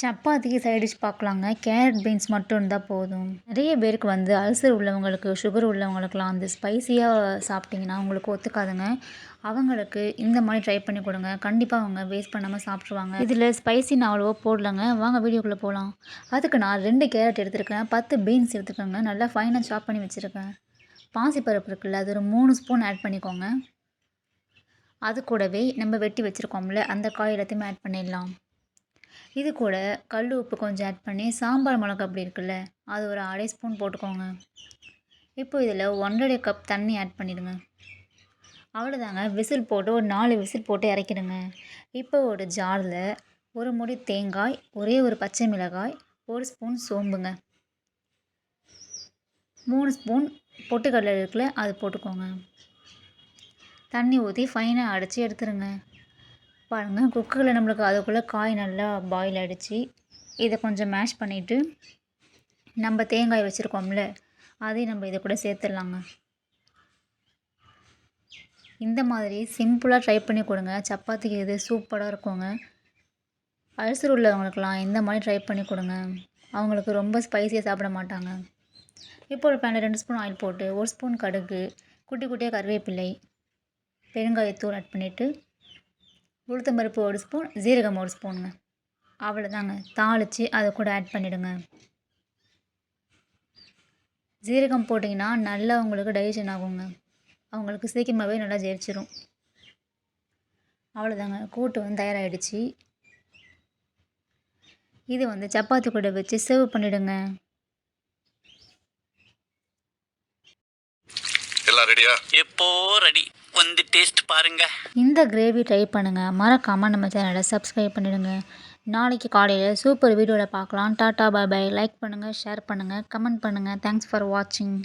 சப்பாத்திக்கு side dish பார்க்கலாங்க. Carrot beans மட்டும் இருந்தால் போதும். நிறைய பேருக்கு வந்து அல்சர் உள்ளவங்களுக்கு சுகர் உள்ளவங்களுக்குலாம் வந்து ஸ்பைசியாக சாப்பிட்டிங்கன்னா அவங்களுக்கு ஒத்துக்காதுங்க. அவங்களுக்கு இந்த மாதிரி ட்ரை பண்ணி கொடுங்க. கண்டிப்பாக அவங்க வேஸ்ட் பண்ணாமல் சாப்பிட்ருவாங்க இதில் ஸ்பைசி நான் அவ்வளோவா போடலங்க. வாங்க வீடியோக்குள்ளே போகலாம் அதுக்கு நான் ரெண்டு கேரட் எடுத்துருக்கேன். பத்து பீன்ஸ் எடுத்துக்கோங்க நல்லா ஃபைனாக சாப் பண்ணி வச்சுருக்கேன். பாசிப்பருப்பு இருக்குல்ல அது ஒரு மூணு ஸ்பூன் ஆட் பண்ணிக்கோங்க. அது கூடவே நம்ம வெட்டி வச்சுருக்கோம்ல அந்த காய் எல்லாத்தையுமே ஆட் பண்ணிடலாம். இது கூட கல் உப்பு கொஞ்சம் ஆட் பண்ணி சாம்பார் மிளகா அப்படி இருக்குல்ல அது ஒரு அரை ஸ்பூன் போட்டுக்கோங்க. இப்போ இதில் ஒன்றரை கப் தண்ணி ஆட் பண்ணிடுங்க. அவ்வளோதாங்க விசில் போட்டு ஒரு நாலு விசில் போட்டு இறக்கிடுங்க. இப்போ ஒரு ஜாரில் ஒரு முடி தேங்காய் ஒரே ஒரு பச்சை மிளகாய் ஒரு ஸ்பூன் சோம்புங்க. மூணு ஸ்பூன் பொட்டுக்கடலை இருக்குல்ல அது போட்டுக்கோங்க. தண்ணி ஊற்றி ஃபைனாக அடித்து எடுத்துருங்க. பாருங்கள் குக்கரில் நம்மளுக்கு அதுக்குள்ளே காய் நல்லா பாயில் ஆகிடுச்சு இதை கொஞ்சம் மேஷ் பண்ணிவிட்டு நம்ம தேங்காய் வச்சுருக்கோம்ல அதையும் நம்ம இதை கூட சேர்த்துடலாங்க. இந்த மாதிரி சிம்பிளாக ட்ரை பண்ணி கொடுங்க. சப்பாத்திக்கு இது சூப்பராக இருக்குங்க. அல்சர் உள்ளவங்களுக்கெலாம் இந்த மாதிரி ட்ரை பண்ணி கொடுங்க. அவங்களுக்கு ரொம்ப ஸ்பைஸியாக சாப்பிட மாட்டாங்க. இப்போ ஒரு பேனில் ரெண்டு ஸ்பூன் ஆயில் போட்டு ஒரு ஸ்பூன் கடுகு குட்டி குட்டியாக கருவேப்பிலை பெருங்காயத்தூள் ஆட் பண்ணிவிட்டு உளுத்தம்பருப்பு ஒரு ஸ்பூன் ஜீரகம் ஒரு ஸ்பூனுங்க. அவ்வளோதாங்க. தாளித்து அதை கூட ஆட் பண்ணிவிடுங்க ஜீரகம் போட்டிங்கன்னா நல்லா உங்களுக்கு டைஜன் ஆகுங்க. அவங்களுக்கு சீக்கிரமாகவே நல்லா ஜெயிச்சிரும். அவ்வளோதாங்க. கூட்டு வந்து தயாராகிடுச்சு இது வந்து சப்பாத்தி கூட வச்சு சர்வ் பண்ணிவிடுங்க எல்லாம் ரெடியா எப்போ ரெடி வந்து டேஸ்ட் பாருங்கள் இந்த கிரேவி ட்ரை பண்ணுங்கள் மறக்காமல் நம்ம சேனலை சப்ஸ்கிரைப் பண்ணிடுங்க. நாளைக்கு காலையில் சூப்பர் வீடியோவில் பார்க்கலாம். டாட்டா பாய் பாய் லைக் பண்ணுங்கள் ஷேர் பண்ணுங்கள் கமெண்ட் பண்ணுங்கள் தேங்க்ஸ் ஃபார் வாட்சிங்